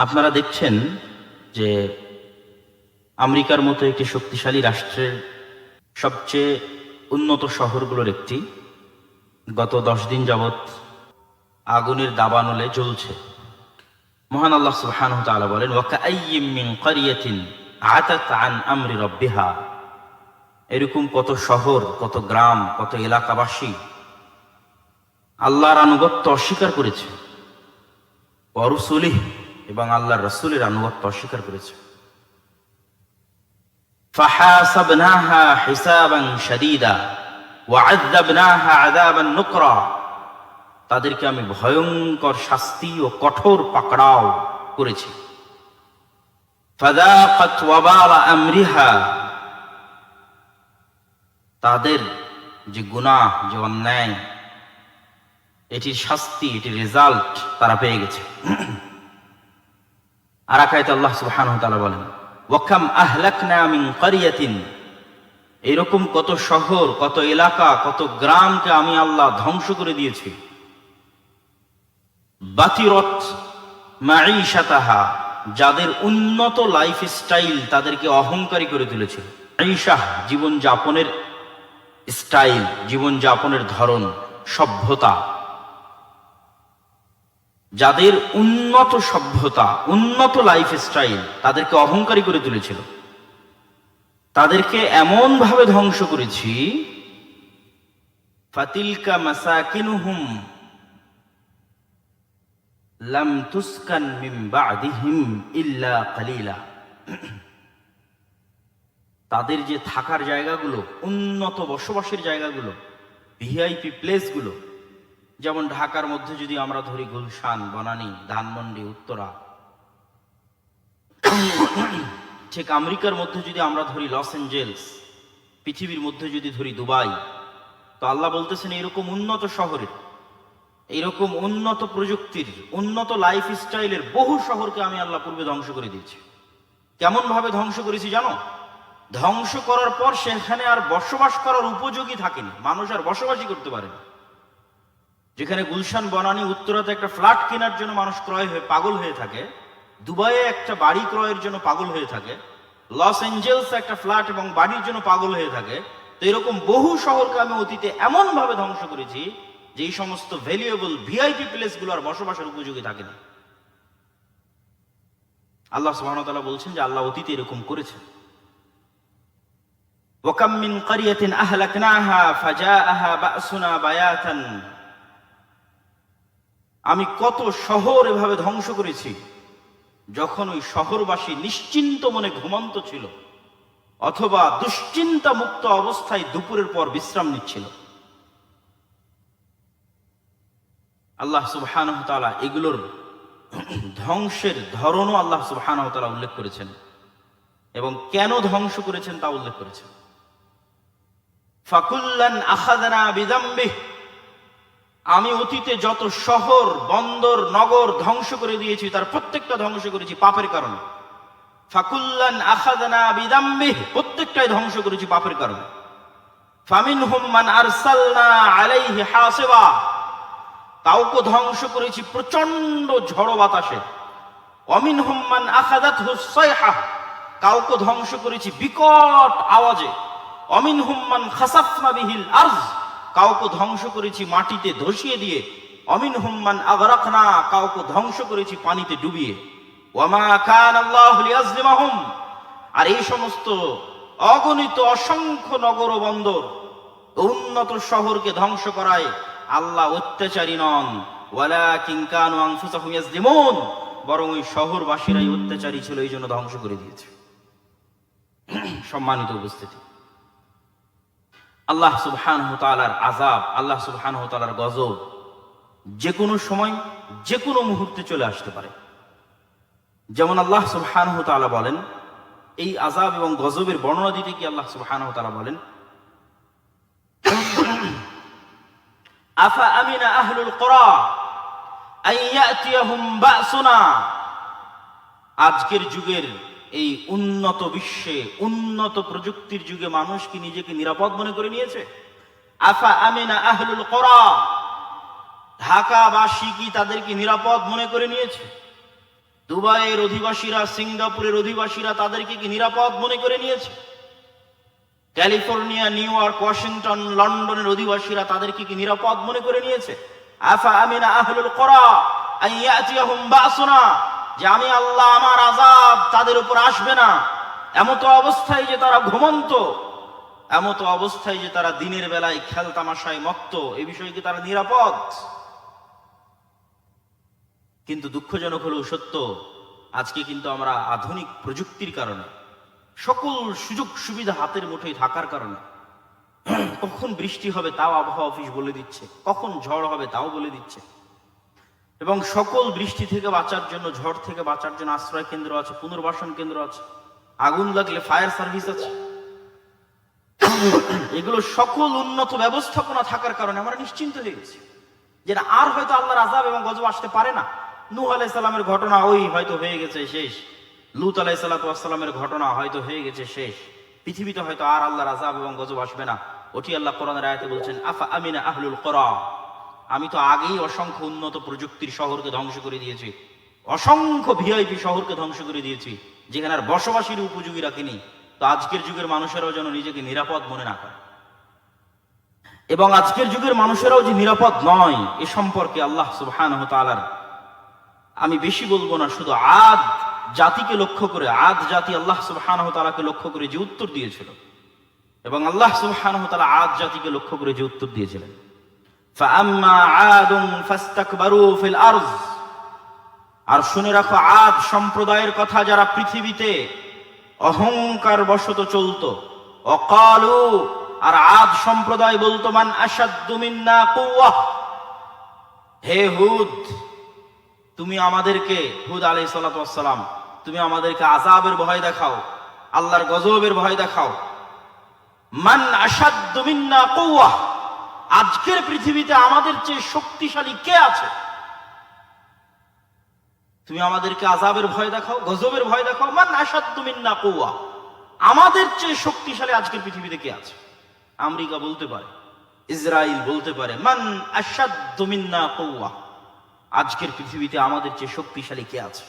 আপনারা দেখছেন যে আমেরিকার মতো একটি শক্তিশালী রাষ্ট্রের সবচেয়ে উন্নত শহরগুলোর একটি। গত দশ দিন যাবৎ আগুনের দাবানলে জ্বলছে। মহান আল্লাহ সুবহানাহু ওয়া তাআলা বলেন মিন আতাত আন আমরি রাব্বিহা। এরকম কত শহর, কত গ্রাম, কত এলাকাবাসী আল্লাহর আনুগত্য অস্বীকার করেছে। অরুসুলিহ এবং আল্লাহর রসুলের আনুগত্য অস্বীকার করেছে فحاسبناها حسابا شديدا وعذبناها عذابا نكرا তাদেরকে আমি ভয়ঙ্কর শাস্তি ও কঠোর পাকড়াও করেছি ফাযাকাত ওয়াবাল আমরিহা তাদের যে গুনাহ যে অন্যায় এটির শাস্তি এটির রেজাল্ট তারা পেয়ে গেছে আর আকায়তে আল্লাহ সুবহানাহু তাআলা বলেন, ওয়াকাম আহলাকনা মিন এরকম কত শহর, কত এলাকা, কত গ্রামকে আমি আল্লাহ ধ্বংস করে দিয়েছি। বাতিরত মাঈশাতাহা, যাদের উন্নত লাইফ স্টাইল তাদেরকে অহংকারী করে তুলেছে। ঈশাহ জীবন যাপনের স্টাইল জীবন যাপনের ধরন, সভ্যতা যাদের উন্নত সভ্যতা, উন্নত লাইফ স্টাইল তাদেরকে অহংকারী করে তুলেছিল। তাদেরকে এমন ভাবে ধ্বংস করেছি, ফাতিলকা মাসাকিনুহুম লাম ইল্লা কালিলা। তাদের যে থাকার জায়গাগুলো, উন্নত বসবাসের জায়গাগুলো ভিআইপি প্লেসগুলো যেমন ঢাকার মধ্যে যদি আমরা ধরি গুলশান, বনানী, ধানমন্ডি, উত্তরা, ঠিক আমেরিকার মধ্যে যদি আমরা ধরি লস এঞ্জেলস পৃথিবীর মধ্যে যদি ধরি দুবাই, তো আল্লাহ বলতেছেন এরকম উন্নত শহরের এইরকম উন্নত প্রযুক্তির, উন্নত লাইফ স্টাইলের বহু শহরকে আমি আল্লাহ পূর্বে ধ্বংস করে দিয়েছি। কেমন ভাবে ধ্বংস করেছি জানো? ধ্বংস করার পর সেখানে আর বসবাস করার উপযোগী থাকেনি। মানুষ আর বসবাসই করতে পারেনি। যেখানে গুলশান বনানী উত্তরাতে একটা ফ্ল্যাট কেনার জন্য মানুষ ক্রয় হয়ে পাগল হয়ে থাকে, দুবাইয়ে একটা বাড়ি ক্রয়ের জন্য পাগল হয়ে থাকে, লস এঞ্জেলস একটা ফ্ল্যাট এবং বাড়ির জন্য পাগল হয়ে থাকে, তো এরকম বহু শহরকে আমি অতীতে এমন ভাবে ধ্বংস করেছি যে এই সমস্ত ভ্যালুয়েবল ভিআইপি প্লেসগুলো আর বসবাসের উপযোগী থাকে না। আল্লাহ সুবহানাহু বলছেন যে আল্লাহ অতীতে এরকম করেছেন। ওয়াকাম মিন ক্বরিয়াতিন আহলাকনাহা ফাজাআহা বাসুনা বায়াতান আমি কত শহর এভাবে ধ্বংস করেছি, যখন ওই শহরবাসী নিশ্চিন্ত মনে ঘুমন্ত ছিল, অথবা দুশ্চিন্তা মুক্ত অবস্থায় দুপুরের পর বিশ্রাম নিচ্ছিল। আল্লাহ সুবহানাহু ওয়া এগুলোর ধ্বংসের ধরনও আল্লাহ সুবহানাহু ওয়া উল্লেখ করেছেন, এবং কেন ধ্বংস করেছেন তা উল্লেখ করেছেন। ফাকুল্লান আখাযনা বিযামবিহি আমি অতীতে যত শহর, বন্দর, নগর ধ্বংস করে দিয়েছি, তার প্রত্যেকটা ধ্বংস করেছি পাপের কারণে। ফাকুল্লান আখাদনা বিদাম্বিহ প্রত্যেকটাই ধ্বংস করেছি পাপের কারণে। ফামিন হুম্মান আরসালনা আলাইহি হাসিবা, কাউকে ধ্বংস করেছি প্রচণ্ড ঝড় বাতাসে। অমিন হুম্মান আখাদাত হুসাইহা কাউকে ধ্বংস করেছি বিকট আওয়াজে। অমিন হুম্মান খাসাফনা বিহিল আরজ কাউকে ধ্বংস করেছি মাটিতে ধসিয়ে দিয়ে। অমিন হুম্মান আগরাখনা কাউকে ধ্বংস করেছি পানিতে ডুবিয়ে। ওয়ামা কান আল্লাহ লিয়াজলিমাহুম। আর এই সমস্ত অগণিত অসংখ্য নগর বন্দর উন্নত শহরকে ধ্বংস করায় আল্লাহ অত্যাচারী নন। ওয়ালা কিংকানু আনফুসাহুম বরং ওই শহরবাসীরাই অত্যাচারী ছিল এই জন্য ধ্বংস করে দিয়েছে। সম্মানিত উপস্থিতি। আল্লাহ সুবহান তালার আজাব আল্লাহ সুবহান তালার গজব যে কোনো সময় যে কোনো মুহূর্তে চলে আসতে পারে। যেমন আল্লাহ সুবহান তালা বলেন, এই আজাব এবং গজবের বর্ণনা দিতে কি আল্লাহ সুবহান বলেন? আফা আমিনা আহলুল বাসুনা। আজকের যুগের এই উন্নত বিশ্বে, উন্নত প্রযুক্তির যুগে মানুষ কি নিজেকে নিরাপদ মনে করে নিয়েছে? আফা আমিনা আহলুল করা। ঢাকাবাসী কি তাদেরকে নিরাপদ মনে করে নিয়েছে? দুবাইয়ের অধিবাসীরা, সিঙ্গাপুরের অধিবাসীরা তাদেরকে কি নিরাপদ মনে করে নিয়েছে? ক্যালিফোর্নিয়া, নিউ ইয়র্ক, ওয়াশিংটন, লন্ডনের অধিবাসীরা তাদেরকে কি নিরাপদ মনে করে নিয়েছে? আফা আমিনা আহলুল করা। আইয়াতিয়াহুম বাসুনা। যে আমি আল্লাহ, আমার আযাব তাদের উপর আসবে না। এমতো অবস্থায় যে তারা ঘুমন্ত, এমতো অবস্থায় যে তারা দিনের বেলায় খেল তামাশায় মত্ত, এ বিষয়ে কি তারা নিরাপদ? কিন্তু দুঃখজনক হলেও সত্য, আজকে কিন্তু আমরা আধুনিক প্রযুক্তির কারণে, সকল সুযোগ সুবিধা হাতের মুঠোয় থাকার কারণে, কখন বৃষ্টি হবে তাও আবহাওয়া অফিস বলে দিচ্ছে, কখন ঝড় হবে তাও বলে দিচ্ছে। এবং সকল বৃষ্টি থেকে বাঁচার জন্য, ঝড় থেকে বাঁচার জন্য আশ্রয় কেন্দ্র আছে, পুনর্বাসন কেন্দ্র আছে, আগুন লাগলে ফায়ার সার্ভিস আছে। এগুলো সকল উন্নত ব্যবস্থাপনা থাকার কারণে আমরা নিশ্চিন্ত হয়ে গেছি যেটা আর হয়তো আল্লাহর আজাব এবং গজব আসতে পারে না। নূহ আলাইসাল্লামের ঘটনা ওই হয়তো হয়ে গেছে শেষ। লুত আলাইসাল্লামের ঘটনা হয়তো হয়ে গেছে শেষ। পৃথিবীতে হয়তো আর আল্লাহর আজাব এবং গজব আসবে না। ওটি আল্লাহ কোরআনের আয়াতে বলছেন, আফা আমিনা আহলুল করা? আমি তো আগেই অসংখ্য উন্নত প্রযুক্তির শহরকে ধ্বংস করে দিয়েছি। অসংখ্য ভিআইপি শহরকে ধ্বংস করে দিয়েছি, যেখানে আর বসবাসীর উপযোগী রাখিনি। তো আজকের যুগের মানুষেরাও যেন নিজেকে নিরাপদ মনে না করে। এবং আজকের যুগের মানুষেরাও যে নিরাপদ নয়, এ সম্পর্কে আল্লাহ সুবহানাহু তাআলার আমি বেশি বলব না, শুধু আদ জাতিকে লক্ষ্য করে, আদ জাতি আল্লাহ সুবহানাহু তাআলাকে লক্ষ্য করে যে উত্তর দিয়েছিল। এবং আল্লাহ সুবহানাহু তাআলা আদ জাতিকে লক্ষ্য করে যে উত্তর দিয়েছিলেন। فأما عاد فاستكبروا في الأرض আর শুনে রাখো আদ সম্প্রদায়ের কথা যারা পৃথিবীতে অহংকার বশত চলতো অকালু আর আদ সম্প্রদায় বলতো মান আসাদ্দু মিন্না কুওয়াহ হে হুদ তুমি আমাদেরকে হুদ আলাই সালাম তুমি আমাদেরকে আজাবের ভয় দেখাও আল্লাহর গজবের ভয় দেখাও মান আসাদ্দু মিন্না কুওয়াহ আজকের পৃথিবীতে আমাদের চেয়ে শক্তিশালী কে আছে? তুমি আমাদেরকে আজাবের ভয় দেখাও, গজবের ভয় দেখাও। মান আসাদ্দু মিন্না কুওয়া। আমাদের চেয়ে শক্তিশালী আজকের পৃথিবীতে কে আছে? আমেরিকা বলতে পারে ইসরায়েল বলতে পারে, মান আসাদ্দু মিন্না কুওয়া। আজকের পৃথিবীতে আমাদের চেয়ে শক্তিশালী কে আছে?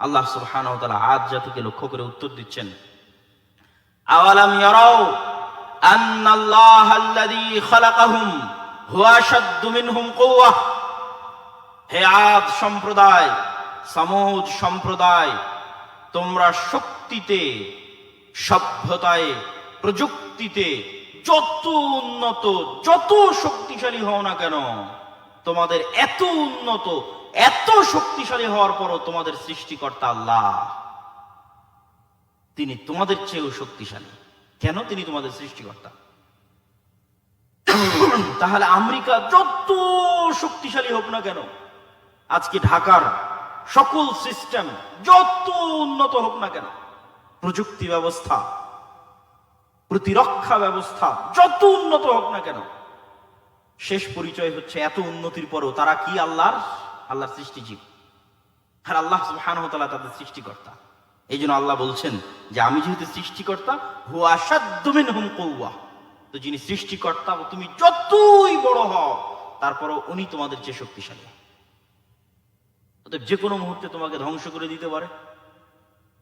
আল্লাহ সুবহানাহু আজ জাতিকে লক্ষ্য করে উত্তর দিচ্ছেন, আওয়ালাম ইয়ারাও আন্না আল্লাহ আল্লাযী খালাকাহুম, হুয়া আশাদ্দু মিনহুম কুওয়া হে আদ সম্প্রদায়, সমুদ সম্প্রদায়, তোমরা শক্তিতে, সভ্যতায়, প্রযুক্তিতে যত উন্নত, যত শক্তিশালী হও না কেন, তোমাদের এত উন্নত, এত শক্তিশালী হওয়ার পরও তোমাদের সৃষ্টিকর্তা আল্লাহ। তিনি তোমাদের চেয়েও শক্তিশালী। কেন তিনি তোমাদের সৃষ্টিকর্তা? তাহলে আমেরিকা যত শক্তিশালী হোক না কেন, আজকে ঢাকার সকল সিস্টেম যত উন্নত হোক না কেন, প্রযুক্তি ব্যবস্থা, প্রতিরক্ষা ব্যবস্থা যত উন্নত হোক না কেন, শেষ পরিচয় হচ্ছে এত উন্নতির পরেও তারা কি আল্লাহর? আল্লাহর সৃষ্টিজীব। আর আল্লাহ সুবহানাহু ওয়া তাদের সৃষ্টিকর্তা। এই জন্য আল্লাহ বলছেন যে আমি যেহেতু সৃষ্টিকর্তা, হুয়া আসাদ্দু মিনহুম কুওয়া। তো যিনি সৃষ্টিকর্তা, তুমি যতই বড় হও, তারপরও উনি তোমাদের চেয়ে শক্তিশালী। অতএব যে কোনো মুহূর্তে তোমাকে ধ্বংস করে দিতে পারে।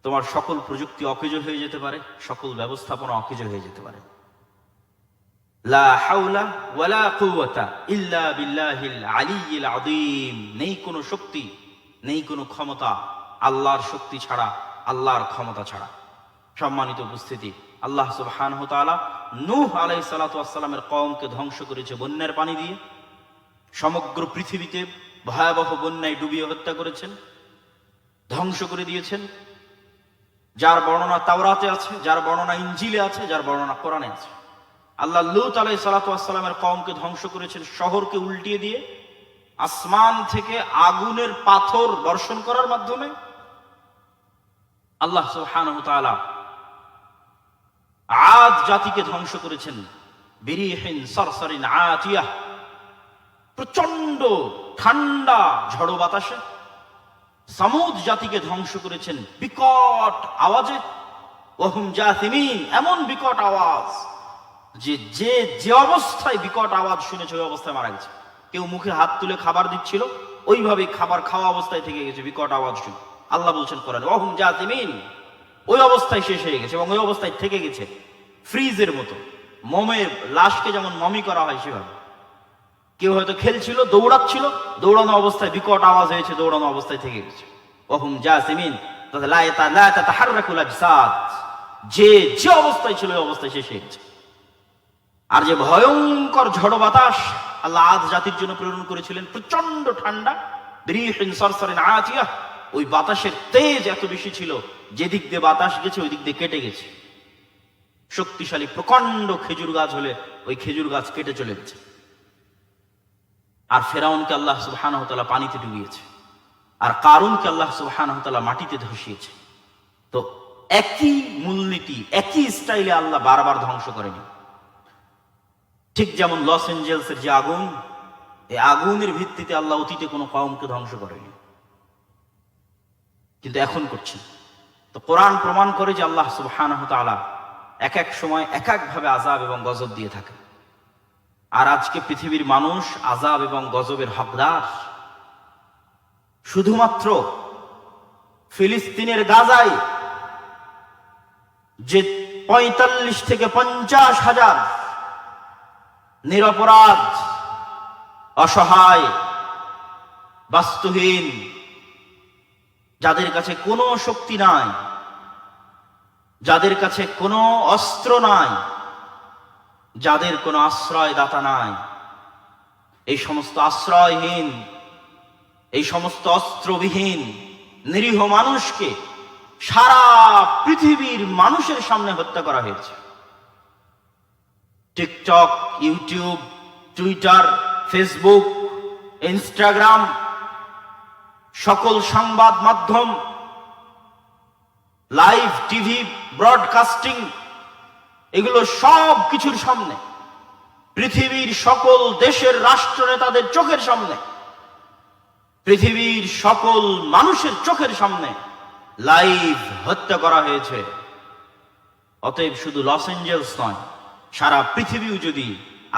তোমার সকল প্রযুক্তি অকেজ হয়ে যেতে পারে, সকল ব্যবস্থাপনা অকেজ হয়ে যেতে পারে। নেই কোনো শক্তি, নেই কোনো ক্ষমতা আল্লাহর শক্তি ছাড়া আল্লাহর ক্ষমতা ছাড়া। সম্মানিত উপস্থিতি, আল্লাহ সুবহানাহু ওয়া তাআলা নূহ আলাইহিস সালাতু ওয়াস সালামের কওমকে ধ্বংস করেছে বন্যার পানি দিয়ে। সমগ্র পৃথিবীতে ভয়াবহ বন্যায় ডুবিয়ে হত্যা করেছেন, ধ্বংস করে দিয়েছেন। যার বর্ণনা তাওরাতে আছে, যার বর্ণনা ইঞ্জিলে আছে, যার বর্ণনা কোরআনে আছে। আল্লাহ লুত আলাই সালাতামের কমকে ধ্বংস করেছেন শহরকে উল্টিয়ে দিয়ে, আসমান থেকে আগুনের পাথর বর্ষণ করার মাধ্যমে। আল্লাহ সুবহানাহু তাআলা আদ জাতিকে ধ্বংস করেছেন বিরিহিন সরসরিন আতিয়াহ প্রচণ্ড ঠান্ডা ঝড়ো বাতাসে। সামুদ জাতিকে ধ্বংস করেছেন বিকট আওয়াজে। ওহুম জাতিমিন এমন বিকট আওয়াজ যে যে যে অবস্থায় বিকট আওয়াজ শুনেছে, ওই অবস্থায় মারা গেছে। কেউ মুখে হাত তুলে খাবার দিচ্ছিল ওইভাবে খাবার খাওয়া অবস্থায় থেকে গেছে, বিকট আওয়াজ শুনে। আল্লাহ বলছেন কোরআন অহুম জাতিমিন ওই অবস্থায় শেষ হয়ে গেছে এবং ওই অবস্থায় থেকে গেছে ফ্রিজের মতো। মমের লাশকে যেমন মমি করা হয় সেভাবে। কেউ হয়তো খেলছিল, দৌড়াচ্ছিল, দৌড়ানো অবস্থায় বিকট আওয়াজ হয়েছে, দৌড়ানো অবস্থায় থেকে গেছে। অহুম জাসিমিন। যে যে অবস্থায় ছিল ওই অবস্থায় শেষ হয়ে গেছে। আর যে ভয়ঙ্কর ঝড় বাতাস আল্লাহ আদ জাতির জন্য প্রেরণ করেছিলেন প্রচণ্ড ঠান্ডা ওই বাতাসের তেজ এত বেশি ছিল, যেদিক দিয়ে বাতাস গেছে ওই দিক দিয়ে কেটে গেছে। শক্তিশালী প্রকাণ্ড খেজুর গাছ হলে ওই খেজুর গাছ কেটে চলে গেছে। আর ফেরাউনকে আল্লাহ সুবহানাহু পানিতে ডুবিয়েছে। আর কারুনকে আল্লাহ সুবহানাহু মাটিতে ধসিয়েছে। তো একই মূলনীতি, একই স্টাইলে আল্লাহ বারবার ধ্বংস করেনি। ঠিক যেমন লস এঞ্জেলসের যে আগুন, এই আগুনের ভিত্তিতে আল্লাহ অতীতে কোনো কওমকে ধ্বংস করেনি। কিন্তু এখন করছেন তো কোরআন প্রমাণ করে যে আল্লাহ সুবহানাহু ওয়া এক এক সময় এক একভাবে আজাব এবং গজব দিয়ে থাকে আর আজকে পৃথিবীর মানুষ আজাব এবং গজবের হকদার। শুধুমাত্র ফিলিস্তিনের গাজায় যে পঁয়তাল্লিশ থেকে পঞ্চাশ হাজার নিরপরাধ, অসহায়, বাস্তুহীন যাদের কাছে কোনো শক্তি নাই, যাদের কাছে কোনো অস্ত্র নাই, যাদের কোনো আশ্রয় দাতা নাই, এই সমস্ত আশ্রয়হীন, এই সমস্ত অস্ত্রবিহীন, নিরীহ মানুষকে সারা পৃথিবীর মানুষের সামনে হত্যা করা হয়েছে। TikTok, YouTube, Twitter, Facebook, Instagram সকল সংবাদ মাধ্যম, লাইভ টিভি, ব্রডকাস্টিং, এগুলো সব কিছুর সামনে। পৃথিবীর সকল দেশের রাষ্ট্রনেতাদের চোখের সামনে, পৃথিবীর সকল মানুষের চোখের সামনে লাইভ হত্যা করা হয়েছে। অতএব শুধু লস এঞ্জেলস নয়, সারা পৃথিবীও যদি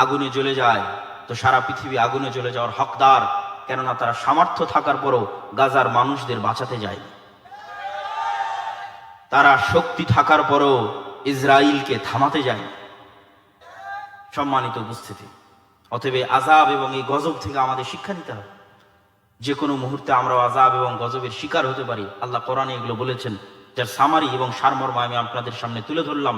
আগুনে জ্বলে যায়, তো সারা পৃথিবী আগুনে জ্বলে যাওয়ার হকদার কেননা তারা সামর্থ্য থাকার পরও গাজার মানুষদের বাঁচাতে যায়। তারা শক্তি থাকার পরও ইসরায়েলকে থামাতে যায়নি সম্মানিত উপস্থিতি, অতএব আজাব এবং এই গজব থেকে আমাদের শিক্ষা নিতে হবে। যে কোনো মুহূর্তে আমরা আজাব এবং গজবের শিকার হতে পারি। আল্লাহ কোরআনে এগুলো বলেছেন, যার সামারি এবং সারমর্ম আমি আপনাদের সামনে তুলে ধরলাম।